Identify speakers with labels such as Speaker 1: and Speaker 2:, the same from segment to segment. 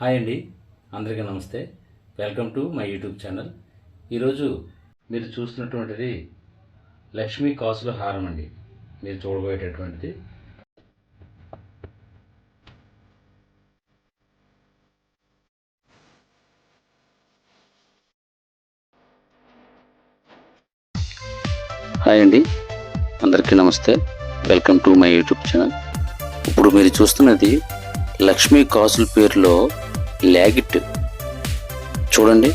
Speaker 1: Hi అండి. అందరికీ నమస్తే. Welcome to my YouTube channel. ఈరోజు మీరు చూస్తున్నటువంటిది లక్ష్మీ కాసుల హారం అండి. మీరు చూడబోయేటటువంటిది. హాయ్ అండి. అందరికీ నమస్తే. Welcome to my YouTube channel. ఇప్పుడు మీరు చూస్తున్నది లక్ష్మీ కాసుల పేరులో లాగిట్ చూడండి.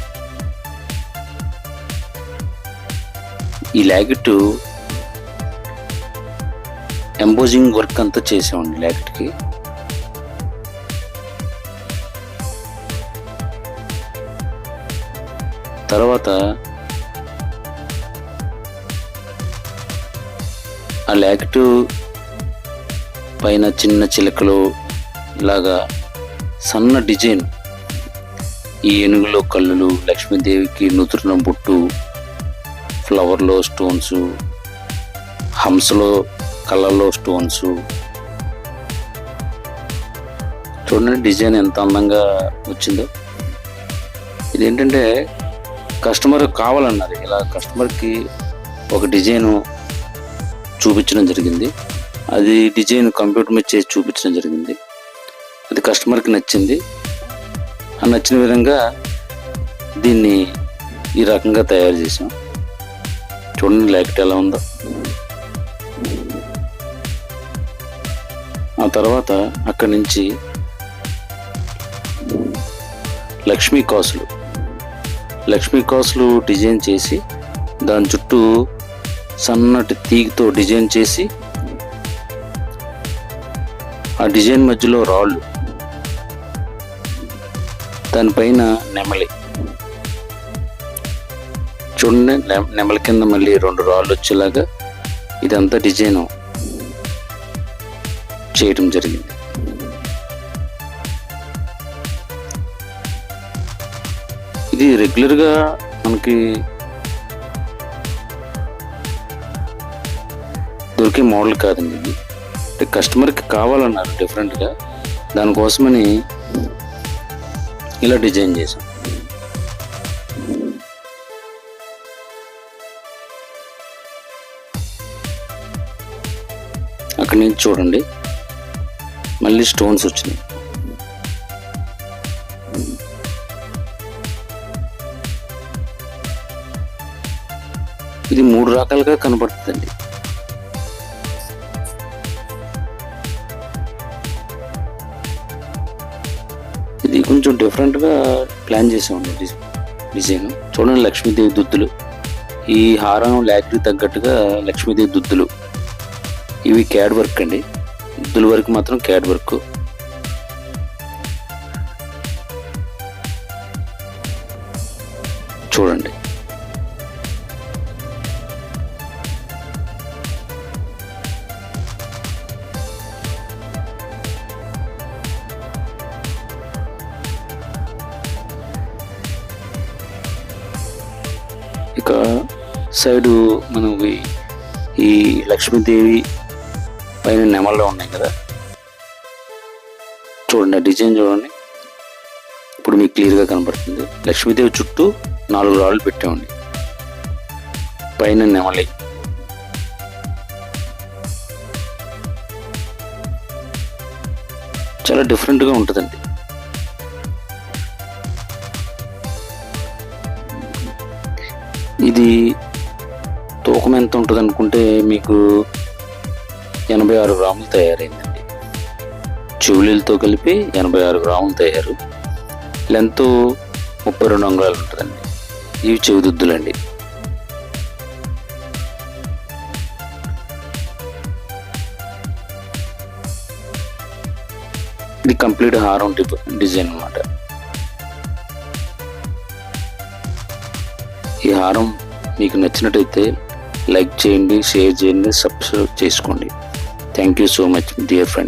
Speaker 1: ఈ లాగిట్ ఎంబోజింగ్ వర్క్ అంతా చేసామండి లాగిట్కి తర్వాత ఆ లాగిట్ పైన చిన్న చిలకలు లాగా సన్న డిజైన్. ఈ ఏనుగులో కళ్ళు లక్ష్మీదేవికి నుదురున బొట్టు ఫ్లవర్లో స్టోన్స్ హంసలో కళ్ళలో స్టోన్స్. చూడండి డిజైన్ ఎంత అందంగా వచ్చిందో. ఇదేంటంటే కస్టమర్ కావాలన్నారు. ఇలా కస్టమర్కి ఒక డిజైను చూపించడం జరిగింది. అది డిజైన్ కంప్యూటర్ మీద చేసి చూపించడం జరిగింది. అది కస్టమర్కి నచ్చింది. ఆ నచ్చిన విధంగా దీన్ని ఈ రకంగా తయారు చేసాం చూడండి లైట్ ఎలా ఉందో. ఆ తర్వాత అక్కడి నుంచి లక్ష్మీ కాసులు. లక్ష్మీ కాసులు డిజైన్ చేసి దాని చుట్టూ సన్నటి తీగతో డిజైన్ చేసి ఆ డిజైన్ మధ్యలో రాళ్ళు. దానిపైన నెమలి. చూడండి నెమలి కింద మళ్ళీ రెండు రాళ్ళు వచ్చేలాగా ఇదంతా డిజైన్ చేయటం జరిగింది. ఇది రెగ్యులర్గా మనకి దొరికే మోడల్ కాదండి ఇది. అంటే కస్టమర్కి కావాలన్నారు డిఫరెంట్గా. దానికోసమని ఇలా డిజైన్ చేసాం అక్కడి నుంచి చూడండి. మళ్ళీ స్టోన్స్ వచ్చినాయి. ఇది మూడు రకాలుగా కనబడుతుందండి. ఇది కొంచెం డిఫరెంట్గా ప్లాన్ చేసామండి డిజైన్ చూడండి లక్ష్మీదేవి దుద్దులు. ఈ హారం ల్యాక్కి తగ్గట్టుగా లక్ష్మీదేవి దుద్దులు. ఇవి క్యాడ్ వర్క్ అండి. దుద్దుల వరకు మాత్రం క్యాడ్ వర్క్ చూడండి. ఇక సైడు మనకి ఈ లక్ష్మీదేవి పైన నెమల్లో ఉన్నాయి కదా. చూడండి డిజైన్ చూడండి. ఇప్పుడు మీకు క్లియర్గా కనబడుతుంది లక్ష్మీదేవి చుట్టూ నాలుగు రాళ్ళు పెట్టామండి. పైన నెమలి. చాలా డిఫరెంట్గా ఉంటుందండి. ఇది తూకం ఎంత ఉంటుంది అనుకుంటే మీకు ఎనభై ఆరు గ్రాములు తయారైందండి. చెవులతో కలిపి ఎనభై ఆరు గ్రాములు తయారు. లెంత్ ముప్పై రెండు అంగుళాలు ఉంటుందండి. ఇవి చెవిదుద్దులండి. ఇది కంప్లీట్ హారం డి- డిజైన్ అన్నమాట. ఈ హారం మీకు నచ్చినట్టయితే లైక్ చేయండి షేర్ చేయండి సబ్స్క్రైబ్ చేసుకోండి. Thank you so much dear friends